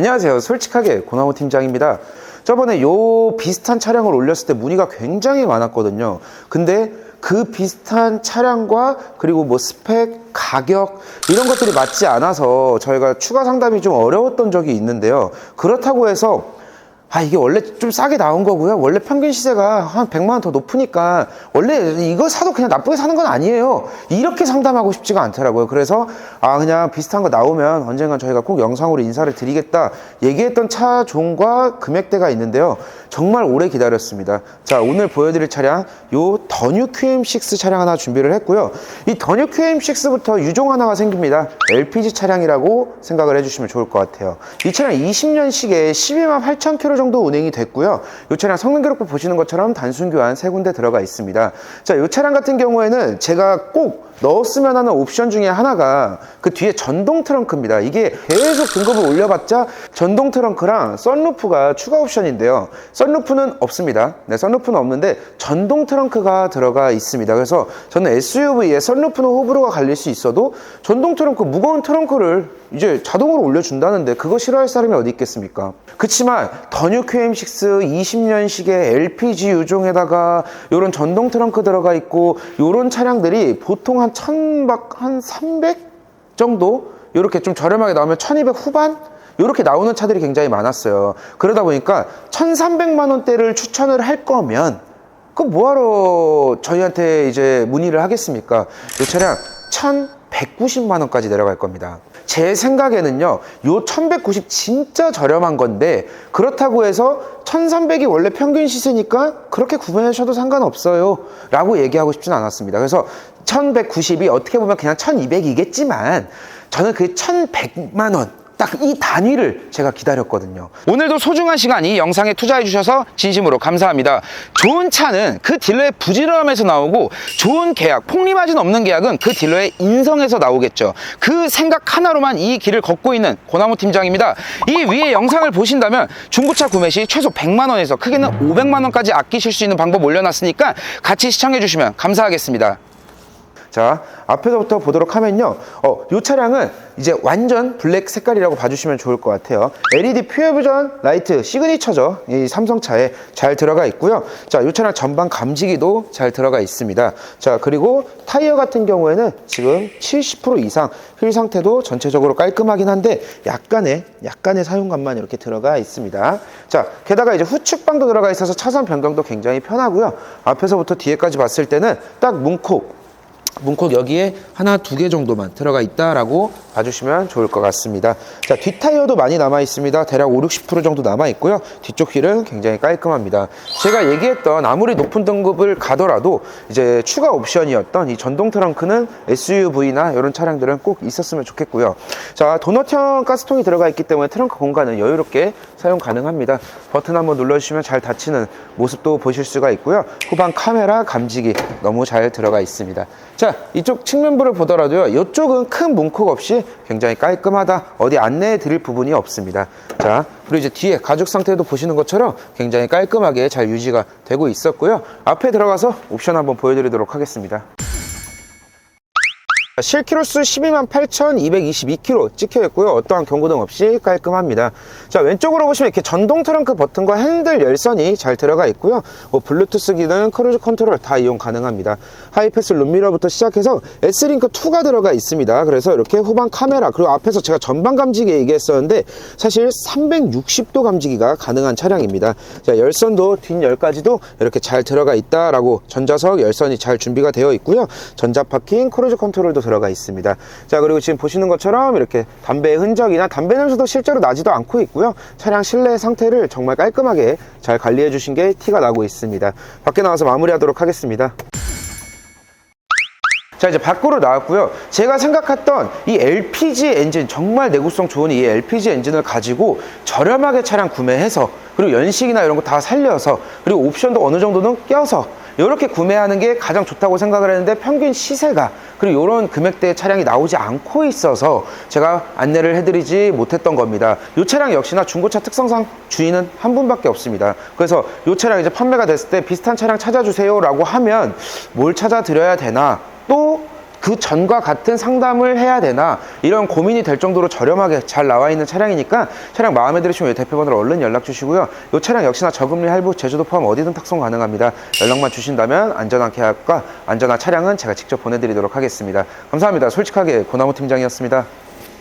안녕하세요. 솔직하게 고나호 팀장입니다. 저번에 요 비슷한 차량을 올렸을 때 문의가 굉장히 많았거든요. 근데 그 비슷한 차량과 그리고 뭐 스펙, 가격 이런 것들이 맞지 않아서 저희가 추가 상담이 좀 어려웠던 적이 있는데요. 그렇다고 해서 아, 이게 원래 좀 싸게 나온 거고요. 원래 평균 시세가 한 100만 원 더 높으니까 원래 이거 사도 그냥 나쁘게 사는 건 아니에요. 이렇게 상담하고 싶지가 않더라고요. 그래서 아, 그냥 비슷한 거 나오면 언젠간 저희가 꼭 영상으로 인사를 드리겠다 얘기했던 차종과 금액대가 있는데요. 정말 오래 기다렸습니다. 자, 오늘 보여드릴 차량 요 더뉴 QM6 차량 하나 준비를 했고요. 이 더뉴 QM6부터 유종 하나가 생깁니다. LPG 차량이라고 생각을 해주시면 좋을 것 같아요. 이 차량 20년식에 12만 8천 킬로 정도 운행이 됐고요. 이 차량 성능 기록부 보시는 것처럼 단순 교환 세 군데 들어가 있습니다. 자, 이 차량 같은 경우에는 제가 꼭 넣었으면 하는 옵션 중에 하나가 그 뒤에 전동 트렁크입니다. 이게 계속 등급을 올려봤자 전동 트렁크랑 썬루프가 추가 옵션인데요. 썬루프는 없습니다. 네, 썬루프는 없는데 전동 트렁크가 들어가 있습니다. 그래서 저는 SUV에 썬루프는 호불호가 갈릴 수 있어도 전동 트렁크, 무거운 트렁크를 이제 자동으로 올려준다는데 그거 싫어할 사람이 어디 있겠습니까? 그치만 더뉴 QM6 20년식의 LPG 유종에다가 이런 전동 트렁크 들어가 있고 이런 차량들이 보통 한 1000박 한 300 정도 이렇게 좀 저렴하게 나오면 1200 후반 이렇게 나오는 차들이 굉장히 많았어요. 그러다 보니까 1300만 원대를 추천을 할 거면 그 뭐하러 저희한테 이제 문의를 하겠습니까? 이 차량 1190만 원까지 내려갈 겁니다. 제 생각에는요, 요 1190 진짜 저렴한 건데, 그렇다고 해서 1300이 원래 평균 시세니까 그렇게 구매하셔도 상관없어요. 라고 얘기하고 싶진 않았습니다. 그래서 1190이 어떻게 보면 그냥 1200이겠지만, 저는 그 1100만 원, 딱 이 단위를 제가 기다렸거든요. 오늘도 소중한 시간 이 영상에 투자해 주셔서 진심으로 감사합니다. 좋은 차는 그 딜러의 부지런함에서 나오고 좋은 계약, 폭리마진 없는 계약은 그 딜러의 인성에서 나오겠죠. 그 생각 하나로만 이 길을 걷고 있는 고나무 팀장입니다. 이 위에 영상을 보신다면 중고차 구매 시 최소 100만 원에서 크게는 500만 원까지 아끼실 수 있는 방법 올려놨으니까 같이 시청해 주시면 감사하겠습니다. 자, 앞에서부터 보도록 하면요. 어, 이 차량은 이제 완전 블랙 색깔이라고 봐주시면 좋을 것 같아요. LED 퓨어비전 라이트 시그니처죠. 이 삼성차에 잘 들어가 있고요. 자, 이 차량 전방 감지기도 잘 들어가 있습니다. 자, 그리고 타이어 같은 경우에는 지금 70% 이상 휠 상태도 전체적으로 깔끔하긴 한데 약간의 약간의 사용감만 이렇게 들어가 있습니다. 자, 게다가 이제 후측방도 들어가 있어서 차선 변경도 굉장히 편하고요. 앞에서부터 뒤에까지 봤을 때는 딱 문콕 문콕 여기에 하나 두 개 정도만 들어가 있다라고 봐주시면 좋을 것 같습니다. 자, 뒷타이어도 많이 남아 있습니다. 대략 5, 60% 정도 남아 있고요. 뒤쪽 휠은 굉장히 깔끔합니다. 제가 얘기했던 아무리 높은 등급을 가더라도 이제 추가 옵션이었던 이 전동 트렁크는 SUV나 이런 차량들은 꼭 있었으면 좋겠고요. 자, 도넛형 가스통이 들어가 있기 때문에 트렁크 공간은 여유롭게 사용 가능합니다. 버튼 한번 눌러주시면 잘 닫히는 모습도 보실 수가 있고요. 후방 카메라 감지기 너무 잘 들어가 있습니다. 자, 이쪽 측면부를 보더라도요. 이쪽은 큰 문콕 없이 굉장히 깔끔하다. 어디 안내해 드릴 부분이 없습니다. 자, 그리고 이제 뒤에 가죽 상태도 보시는 것처럼 굉장히 깔끔하게 잘 유지가 되고 있었고요. 앞에 들어가서 옵션 한번 보여드리도록 하겠습니다. 실키로수 12만 8,222km 찍혀 있고요. 어떠한 경고등 없이 깔끔합니다. 자, 왼쪽으로 보시면 이렇게 전동 트렁크 버튼과 핸들 열선이 잘 들어가 있고요. 뭐 블루투스 기능, 크루즈 컨트롤 다 이용 가능합니다. 하이패스 룸미러부터 시작해서 S링크 2가 들어가 있습니다. 그래서 이렇게 후방 카메라, 그리고 앞에서 제가 전방 감지기 얘기했었는데 사실 360도 감지기가 가능한 차량입니다. 자, 열선도 뒷열까지도 이렇게 잘 들어가 있다라고 전자석 열선이 잘 준비가 되어 있고요. 전자 파킹, 크루즈 컨트롤도 들어가 있습니다. 자, 그리고 지금 보시는 것처럼 이렇게 담배의 흔적이나 담배 냄새도 실제로 나지도 않고 있고요. 차량 실내 상태를 정말 깔끔하게 잘 관리해 주신 게 티가 나고 있습니다. 밖에 나와서 마무리하도록 하겠습니다. 자 이제 밖으로 나왔고요 제가 생각했던 이 LPG 엔진 정말 내구성 좋은 이 LPG 엔진을 가지고 저렴하게 차량 구매해서 그리고 연식이나 이런 거 다 살려서 그리고 옵션도 어느 정도는 껴서 이렇게 구매하는 게 가장 좋다고 생각을 했는데 평균 시세가 그리고 이런 금액대의 차량이 나오지 않고 있어서 제가 안내를 해드리지 못했던 겁니다. 이 차량 역시나 중고차 특성상 주인은 한 분밖에 없습니다. 그래서 이 차량 이제 판매가 됐을 때 비슷한 차량 찾아주세요라고 하면 뭘 찾아드려야 되나 또 그 전과 같은 상담을 해야 되나 이런 고민이 될 정도로 저렴하게 잘 나와 있는 차량이니까 차량 마음에 들으시면 이 대표번호로 얼른 연락 주시고요. 이 차량 역시나 저금리 할부 제주도 포함 어디든 탁송 가능합니다. 연락만 주신다면 안전한 계약과 안전한 차량은 제가 직접 보내드리도록 하겠습니다. 감사합니다. 솔직하게 고나무 팀장이었습니다.